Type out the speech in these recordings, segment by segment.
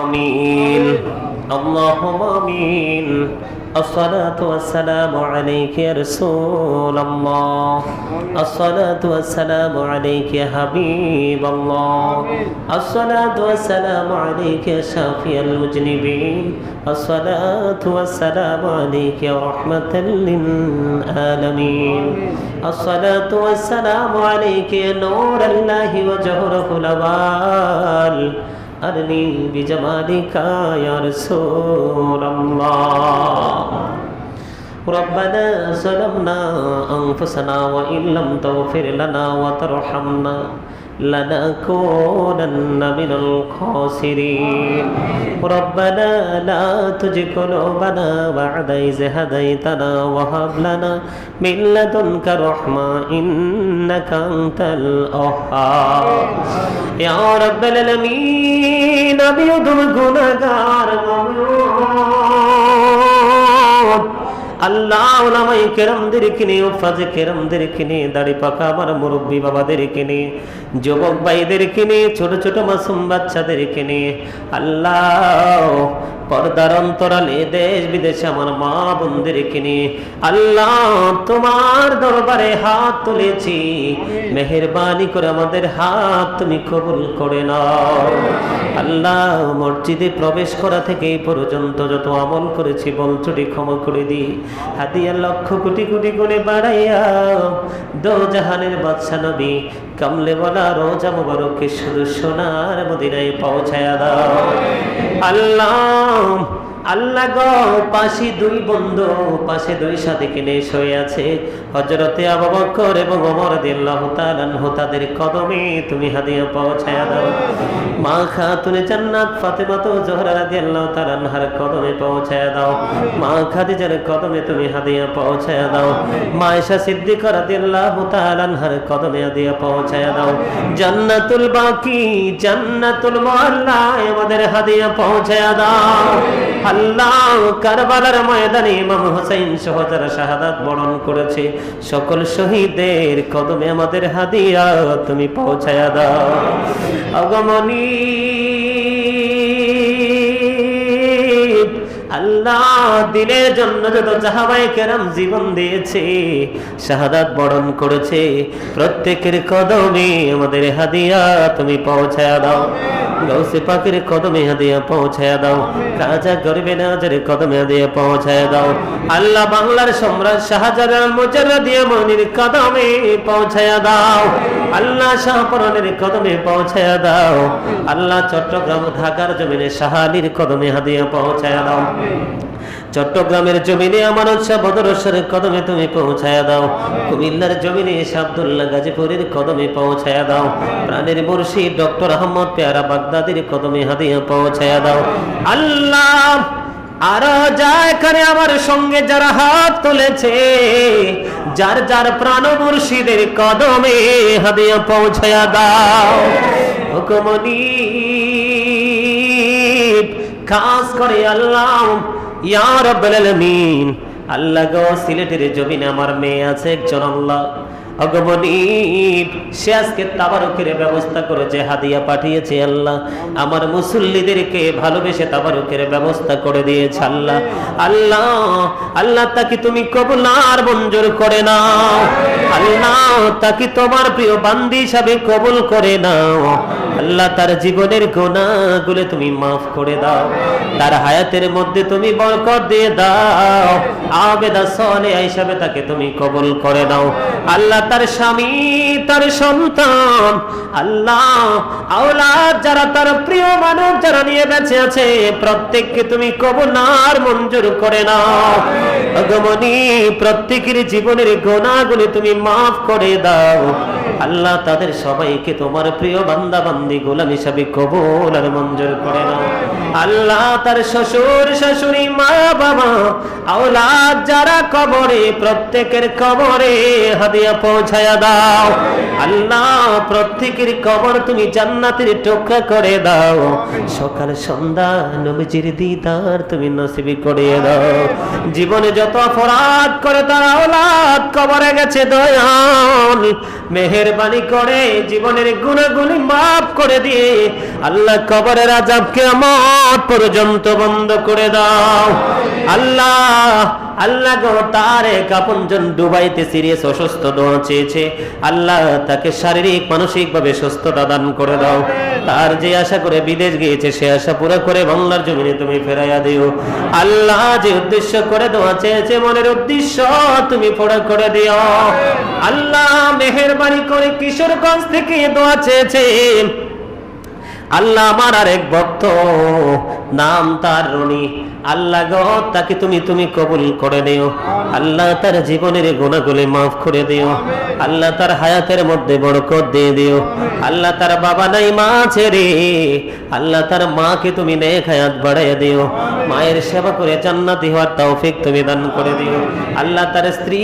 آمين. اللهم آمين. الصلاة والسلام عليك يا رسول الله. الصلاة والسلام عليك يا حبيب الله. الصلاة والسلام عليك يا شافي المجنبين. الصلاة والسلام عليك يا رحمة للعالمين. الصلاة والسلام عليك يا نور الله وجهره الأبال. أرني بجمالك يا رسول الله ربنا ظلمنا أنفسنا وإن لم تغفر لنا وترحمنا لنكونن من الخاسرين ربنا لا تزغ قلوبنا بعد إذ هديتنا وهب لنا من لدنك رحمة إنك أنت الوهاب يا رب العالمين আমি তুমি গুনাহগার আল্লাহ ওলামাই কেরামদেরকে নিয়ে ওফাজে কেরামদেরকে নিয়ে, দাড়ি পাকা আমার মুরব্বী বাবাদেরকে নিয়ে, যুবক ভাইদেরকে নিয়ে, ছোট ছোট মাসুম বাচ্চাদেরকে নিয়ে, আল্লাহ পর্দার অন্তরালে দেশ বিদেশে আমার মা বোনদেরকে নিয়ে আল্লাহ তোমার দরবারে হাত তুলেছি। মেহরবানি করে আমাদের হাত তুমি কবুল করে নাও। আল্লাহ মসজিদে প্রবেশ করা থেকে এই পর্যন্ত যত আমল করেছি, বল ত্রুটি ক্ষমা করে দি। হাতিয়া লক্ষ কোটি কোটি করে বাড়াইয়া দো জাহানের বাদশা নবী, কামলে বলা রোজা মুবারককে শুধু সোনার মদিনায় পৌঁছায়া দাও। আল্লাহ come. আল্লাহ গো, পাশে দুই বন্ধু, পাশে দুই সাথে কিনে শুয়ে আছে। হজরতে আবু বকর এবং ওমর রাদিয়াল্লাহু তাআলা আনহু, তাদের কদমে তুমি হাদিয়া পৌঁছায়া দাও। মা জান্নাত, ফাতেমা তো জোহরা আনহার কদমে পৌঁছায়া দাও। মা খাদিজার কদমে তুমি হাদিয়া পৌঁছায়া দাও। মা আয়েশা সিদ্দিকা তাআলা কদমে হাদিয়া পৌঁছায়া দাও। জান্নাতুল বাকি, জান্নাতুল মুআল্লায় আমাদের হাদিয়া পৌঁছায়া দাও। আল্লাহ ময়দানে শাহাদাত বরণ করেছে। সকল শহীদের কদমে আমাদের হাদিয়া তুমি পৌঁছায়া দাও। অগমনী আল্লাহ দিনের জন্য যত জাহাবাই কেরাম জীবন দিয়েছে, শাহাদাত বরণ করেছে, প্রত্যেকের কদমে আমাদের হাদিয়া তুমি পৌঁছায়া দাও। গৌসে পাখির কদমে হাদিয়া পৌঁছায়া দাও। রাজা গরিবে নাজের কদমে হাদিয়া পৌঁছায়া দাও। আল্লাহ বাংলার সম্রাট শাহজালাল মুজারদিয়া মনির কদমে পৌঁছায়া দাও। আল্লাহ শাহপরনের কদমে পৌঁছায়া দাও। আল্লাহ চট্টগ্রাম ঢাকার জমিনে শাহালির কদমে হাদিয়া পৌঁছায়া দাও। চট্টগ্রামের জমিনে আমার উৎসাহ বদরসরের কদমে তুমি পৌঁছায়া দাও। কুমিল্লার জমিনে শাবদুল্লাহ গাজীপুরের কদমে পৌঁছায়া দাও। প্রাণের মুর্শিদ ডক্টর আহমদ পেয়ারা বাগদাদির কদমে হাদিয়া পৌঁছায়া দাও। আল্লাহ আরও যা এখানে আমার সঙ্গে যারা হাত তুলেছে যার যার প্রাণ মুর্শিদের কদমে হাদিয়া পৌঁছায়া দাও। হুকুমনি খাস করে আল্লাহ। ইয়ার আলামিন। আল্লাহ গো সিলেটের জমিনে আমার মেয়ে আছে একজন আল্লাহ। অগমনীপ সে আজকে তাবারকের ব্যবস্থা করেছে, হাদিয়া পাঠিয়েছে আল্লাহ। আমার মুসল্লিদেরকে ভালোবেসে তাবারকের ব্যবস্থা করে দিয়েছে আল্লাহ। আল্লাহ আল্লাহ তাকে তুমি কবুল আর মঞ্জুর করে নাও। আল্লাহ তাকে তোমার প্রিয় বান্দি হিসাবে কবুল করে নাও। আল্লাহ তার জীবনের গুণাগুলো তুমি মাফ করে দাও। তার হায়াতের মধ্যে তুমি বরকত দিয়ে দাও। আবেদা সলে হিসাবে তাকে তুমি কবুল করে দাও আল্লাহ তার স্বামী, তার সন্তান, আল্লাহ, আওলাদ যারা তার প্রিয় মানব যারা নিয়ে বেঁচে আছে, প্রত্যেককে তুমি কবনার মঞ্জুর করে নাও। অগমনী প্রত্যেকের জীবনের গোনাগুলি তুমি মাফ করে দাও। আল্লাহ তাদের সবাইকে তোমার প্রিয় বান্দা বান্দি গোলাম হিসাবে কবুল আর মঞ্জুর করে নাও। আল্লাহ তার শ্বশুর, শাশুড়ি, মা, বাবা, আওলাদ যারা কবরে, প্রত্যেকের কবরে হাদিয়া পৌঁছায়া দাও। আল্লাহ, প্রত্যেকের কবর তুমি জান্নাতের টুকরা করে দাও। সকাল, সন্ধ্যা, নবীজির দিদার তুমি নসিবি করে দাও। জীবনে যত অপরাধ করে তার আওলাদ কবরে গেছে দয়াল। মেহের মেহেরবানি করে, জীবনের গুণাগুলি মাফ করে দিয়ে আল্লাহ কবরের আজাবকে আমার পর্যন্ত বন্ধ করে দাও। আল্লাহ আল্লাহ গো তার এক আপনজন দুবাইতে সিরিয়াস অসুস্থ দোয়া চেয়েছে। আল্লাহ তাকে শারীরিক মানসিক ভাবে সুস্থতা দান করে দাও। তার যে আশা করে বিদেশ গিয়েছে, সে আশা পুরো করে বাংলার জমিনে তুমি ফেরাইয়া দিও। আল্লাহ যে উদ্দেশ্য করে দোয়া চেয়েছে, মনের উদ্দেশ্য তুমি পুরো করে দিও। আল্লাহ মেহেরবানি করে কিশোরগঞ্জ থেকে দোয়া চেয়েছে। আল্লাহ আমার আরেক ভক্ত নাম তার রনি। আল্লাহ গো, তাকে তুমি তুমি কবুল করে দিও আল্লাহ তার জীবনের গুণাগুলি মাফ করে দিও। আল্লাহ তার হায়াতের মধ্যে বরকত দিয়ে দিও। আল্লাহ তার বাবা নাই মা ছেড়ে। আল্লাহ তার মাকে তুমি নেক হায়াত বাড়াইয়া দিও। মায়ের সেবা করে জান্নাতি হওয়ার তৌফিক তুমি দান করে দিও। আল্লাহ তার স্ত্রী,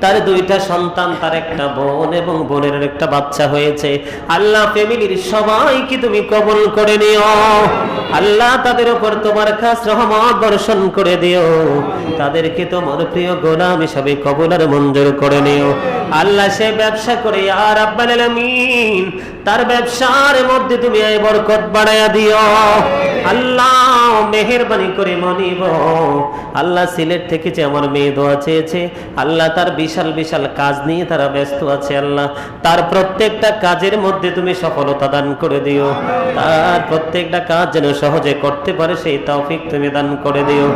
তার দুইটা সন্তান, তার একটা বোন এবং বোনের একটা বাচ্চা হয়েছে। আল্লাহ ফ্যামিলির সবাইকে তুমি কবুল করে নিও। আল্লাহ তাদের উপর তোমার খাস রহমত বর্ষণ করে দিও। তাদেরকে তোমার প্রিয় গোলাম হিসাবে কবুল আর মঞ্জুর করে নিও। আল্লাহ সে ব্যবসা করে আর আব্বাল তার ব্যবসার মধ্যে তুমি বরকত বাড়াইয়া দিও। আল্লাহ মেহেরবানি করে মনিব। আল্লাহ সিলেট থেকে যে আমার মেয়ে দোয়া চেয়েছে, আল্লাহ তার বিশাল বিশাল কাজ নিয়ে তারা ব্যস্ত আছে, আল্লাহ। তার প্রত্যেকটা কাজের মধ্যে তুমি সফলতা দান করে দিও। তার প্রত্যেকটা কাজ যেন সহজে করতে পারে, সেই তৌফিক তুমি দান করে দিও।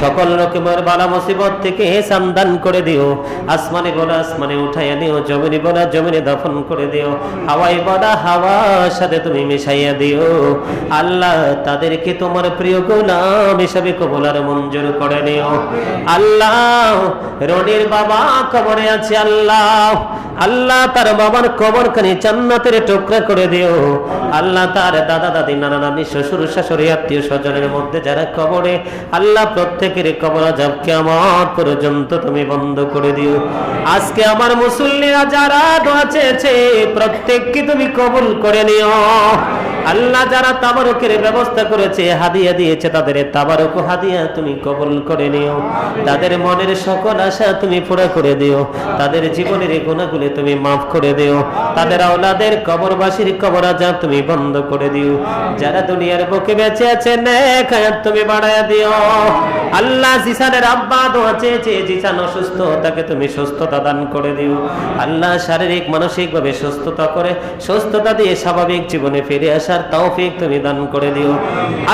সকল রকমের বালা মুসিবত থেকে হেসান দান করে দিও। আসমানে বলা আসমানে উঠাইয়া দিও জমিনে বলা জমিনে দফন করে দিও। হাওয়াই বলা হাওয়ার সাথে তুমি মিশাইয়া দিও। আল্লাহ তাদেরকে তোমার প্রিয় গোলাম হিসাবে কবলার মঞ্জুর করে নিও। আল্লাহ, রনির বাবা কবরে আছে, আল্লাহ। আল্লাহ তার বাবার কবর খানি জান্নাতের টুকরা করে দিও। আল্লাহ তার দাদা, দাদি, নানা, নানি, শ্বশুর, শাশুড়ি, আত্মীয় স্বজনের মধ্যে যারা কবরে, আল্লাহ প্রত্যেকের কবর আজাবকে আমার পর্যন্ত তুমি বন্ধ করে দিও। আজকে আমার মুসল্লিরা যারা দোয়া চেয়েছে, প্রত্যেককে তুমি কবুল করে নিও। আল্লাহ যারা তাবারকের ব্যবস্থা করেছে, হাদিয়া দিয়েছে তাদের তাবারক হাদিয়া তুমি কবুল করে নিও। তাদের মনের সকল আশা তুমি পুরা করে দিও। তাদের জীবনের গুণাগুলি তুমি মাফ করে দিও। তাদের আওলাদের কবরবাসীর কবর আজাব তুমি বন্ধ করে দিও। যারা দুনিয়ার বুকে বেঁচে আছে, নেক তুমি বাড়ায় দিও। আল্লাহ জিসানের আব্বা দোয়া চেয়েছে জিসান অসুস্থ, তাকে তুমি সুস্থতা দান করে দিও। আল্লাহ শারীরিক মানসিক ভাবে সুস্থতা করে, সুস্থতা দিয়ে স্বাভাবিক জীবনে ফিরে আসার তৌফিক তুমি দান করে দিও।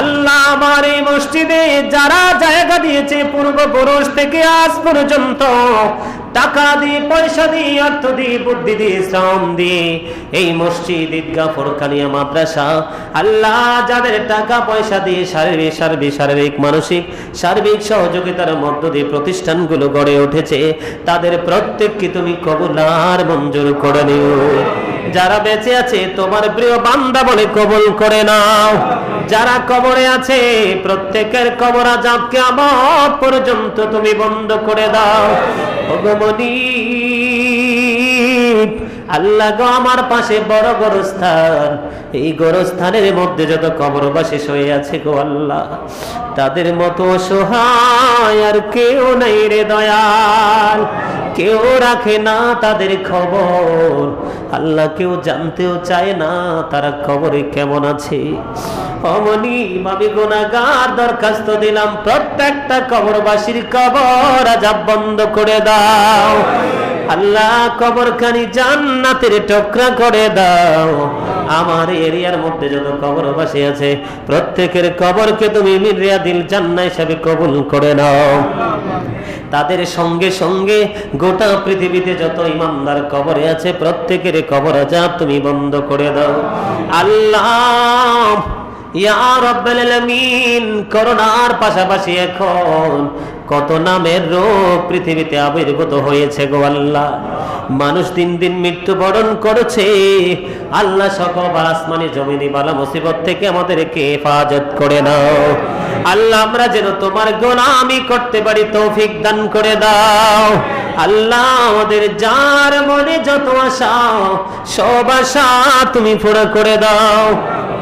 আল্লাহ আমার এই মসজিদে যারা জায়গা দিয়েছে পূর্বপুরুষ থেকে আজ পর্যন্ত, টাকা দিয়ে, পয়সা দিয়ে, অর্থ দিয়ে, বুদ্ধি দিয়ে, শ্রম দিয়ে এই মসজিদ, ঈদগাহ, ফোরকানিয়া, মাদ্রাসা, আল্লাহ যাদের টাকা, পয়সা দিয়ে শারীরিক সার্বিক শারীরিক মানসিক, সার্বিক সহযোগিতার মধ্য দিয়ে প্রতিষ্ঠানগুলো গড়ে উঠেছে, তাদের প্রত্যেককে তুমি কবুলার মঞ্জুর করে নিও। যারা বেঁচে আছে, তোমার প্রিয় বান্দা বলে কবল করে নাও। যারা কবরে আছে, প্রত্যেকের কবর আজাবকে আমার পর্যন্ত তুমি বন্ধ করে দাও। ভগবনী আল্লাহ গো আমার পাশে বড় গোরস্থান। এই গোরস্থানের মধ্যে যত কবরবাসী শুয়ে আছে গো আল্লাহ, তাদের মতো সহায় আর কেউ নাই রে দয়াল। কেউ রাখে না তাদের খবর। আল্লাহ কেউ জানতেও চায় না তারা খবরে কেমন আছে। অমনি আমি গুনাগার দরখাস্ত দিলাম, প্রত্যেকটা কবরবাসীর কবর আজাব বন্ধ করে দাও। আল্লাহ কবরখানি জান্নাতের টকরা করে দাও। আমার এরিয়ার মধ্যে যত কবরবাসী আছে, প্রত্যেকের কবরকে তুমি মিরিয়া দিল জান্না হিসাবে কবুল করে নাও। তাদের সঙ্গে সঙ্গে গোটা পৃথিবীতে যত ইমানদার কবরে আছে, প্রত্যেকের কবর আজাব তুমি বন্ধ করে দাও। আল্লাহ, ইয়া রব্বাল আলামিন, করোনার পাশাপাশি এখন কত নামের রোগ পৃথিবীতে আবির্ভূত হয়েছে গো আল্লাহ। মানুষ দিন দিন মৃত্যুবরণ করেছে। আল্লাহ সকল আসমানি জমিনি বালা মুসিবত থেকে আমাদেরকে হেফাজত করে নাও। আল্লাহ, আমরা যেন তোমার গোলামি করতে পারি, তৌফিক দান করে দাও। আল্লাহ, আমাদের যার মনে যত আশা, সব আশা তুমি পুরো করে দাও।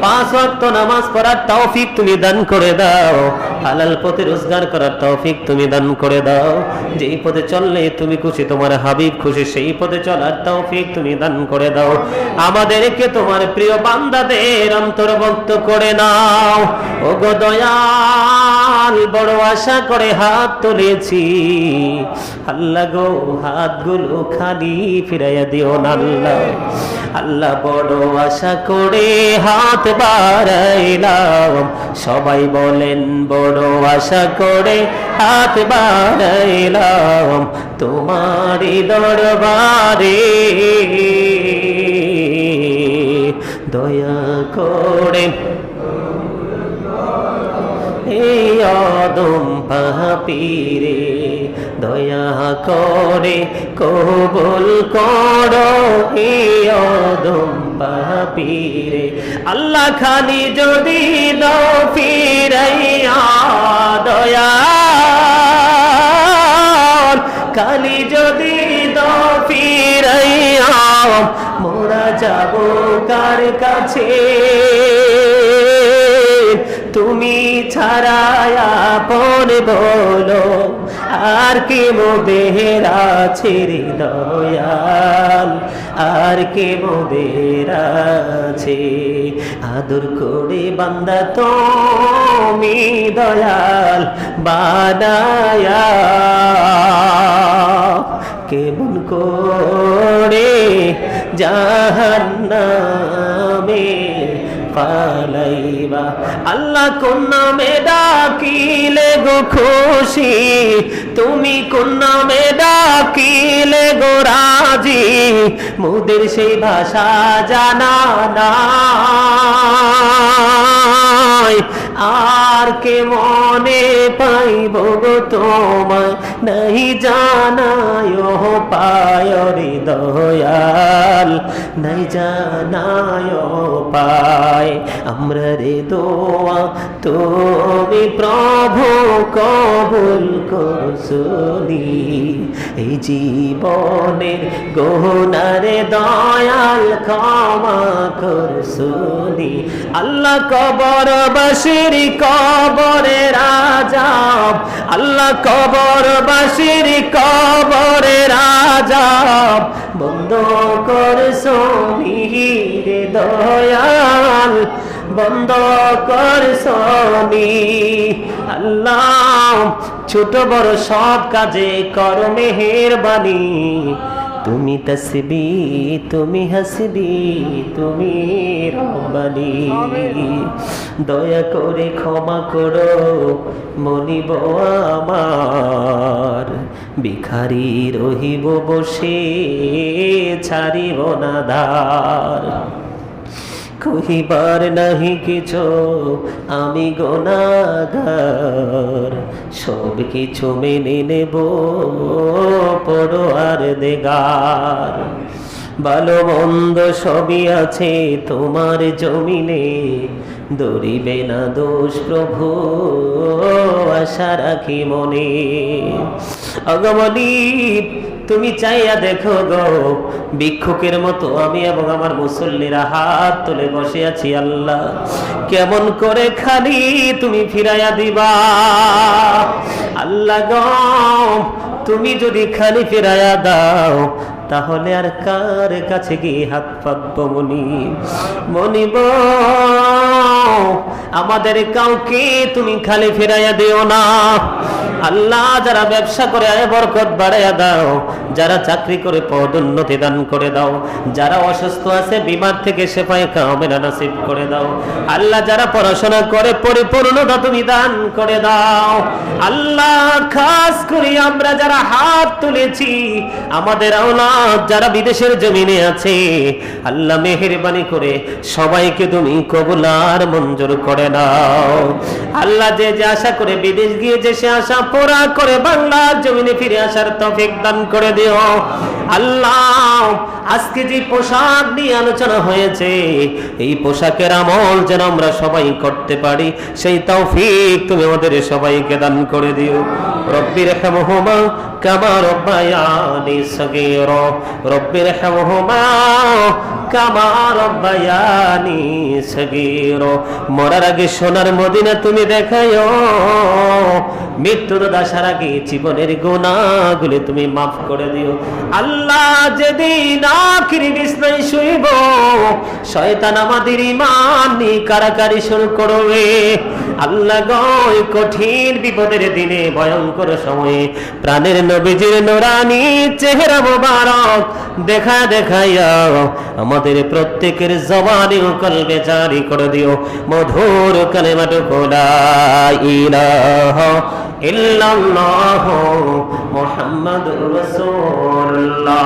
পাঁচ ওয়াক্ত নামাজ পড়ার তৌফিক তুমি দান করে দাও। হালাল পথে রোজগার করার তৌফিক তুমি দান করে দাও। যেই পথে চললে তুমি খুশি, তোমার হাবিব খুশি, সেই পথে চলার তৌফিক তুমি দান করে দাও। আমাদেরকে তোমার প্রিয় বান্দাদের অন্তর্ভুক্ত করে নাও। ও গো দয়াল, বড় আশা করে হাত তুলেছি। আল্লাহ গো, হাতগুলো খালি ফিরাইয়া দিও না আল্লাহ। আল্লাহ বড় আশা করে হাত বাড়াইলাম সবাই বলেন, বড় আশা করে হাত বাড়াইলাম তোমারই দরবারে। দয়া করে এই অদম পাপীরে দয়া করে কবুল করো পাপীরে আল্লাহ খালি যদি ফিরাইয়া দয়া খালি যদি ফিরাইয়া মোরা যাব কার কাছে? তুমি ছাড়ায়া পন বলো আর কে মোদের আছে রে দয়াল? আর কে মোদের আছে? আদর করে বান্দা তুমি দয়াল বানায়া কেমন করে জাহান্নামে পালাইবা আল্লাহ কোন নামে ডাকিলে গো খুশি? তুমি কোন নামে ডাকিলে গোরাজি মুদের সেই ভাষা জানা না আর কে মনে পাইব গো তোমায়? নাই জানায় পায় রে দয়াল নাই জানায় পায় আমরা রে দোয়া। তুমি প্রভু কবুল করছুনি এই জীবনের গহনারে দয়াল ক্ষমা করছুনি আল্লাহ কবর বাসির কবরে রাজা আল্লাহ কবর বাসির কবরে রাজা, বন্ধ করছ রে দয়াল, বন্ধ করছনি আল্লাহ, ছোট বড় সব কাজে কর মেহেরবানি। তুমি তসবি, তুমি হাসবি, তুমি রব্বানি। দয়া করে ক্ষমা করো, মনিব আমার। ভিখারি রহিব বসে, ছাড়িব না ধার। কহিবার নাহি কিছু, আমি গোনাগার সব কিছু মেনে নেব আর দেগার। ভালো মন্দ সবই আছে তোমার জমিনে, দরিবে না দোষ প্রভু, আশা রাখি মনে। অগমনী তুমি চাইয়া দেখো গো, ভিক্ষুকের মতো আমি এবং আমার মুসল্লিরা হাত তুলে বসে আছি আল্লাহ। কেমন করে খালি তুমি ফিরাইয়া দিবা? আল্লাহ গ, তুমি যদি খালি ফিরাইয়া দাও তাহলে আর কার কাছে গিয়ে হাত পাতব মনি? মনিব আমাদের কাউকে তুমি খালি ফিরাইয়া দিও না। আল্লাহ যারা ব্যবসা করে আয় বরকত বাড়াইয়া দাও, যারা চাকরি করে পদোন্নতি দান করে দাও, যারা অসুস্থ আছে বিমার থেকে সেপাই কামেরা নাসিব করে দাও। আল্লাহ যারা পড়াশোনা করে পরিপূর্ণতা তুমি দান করে দাও। আল্লাহ, খাস করি আমরা যারা হাত তুলেছি, আমাদের আওলাদ যারা বিদেশের জমিনে আছে, আল্লাহ মেহেরবানি করে সবাইকে তুমি কবুলার মঞ্জুর করে নাও। আল্লাহ যে যে আশা করে বিদেশ গিয়ে যে সে আশা পোড়া করে বাংলার জমিনে ফিরে আসার তফিক দান করে দিও। আল্লাহ আজকে যে পোশাক নিয়ে আলোচনা হয়েছে, এই পোশাকের আমল যেন আমরা সবাই করতে পারি, সেই তৌফিক তুমি আমাদের সবাইকে দান করে দিও। রব্বির হেমহুমা কামা রব্বায়ানি সগীর। রব্বির হেমহুমা কামা রব্বায়ানি সগীর। মরার আগে সোনার মদিনা তুমি দেখায়ো মৃত্যুর দাসার আগে জীবনের গোনাগুলি তুমি মাফ করে দিও। আল্লাহ যেদিন আখিরি বিছনায় শুইব শয়তান আমাদের ইমান নিয়ে কারাকারি শুরু করবে। আল্লাহ গয় কঠিন বিপদের দিনে, ভয়ঙ্কর সময়ে প্রাণের নবীজির নোরানি চেহারা মোবারক দেখা দেখাইয়া আমাদের প্রত্যেকের জবানে ও কলবে জারি করে দিও। মধুর কালেমাটুকু লা ইলাহা ইল্লাল্লাহ মুহাম্মাদুর রাসূলুল্লাহ।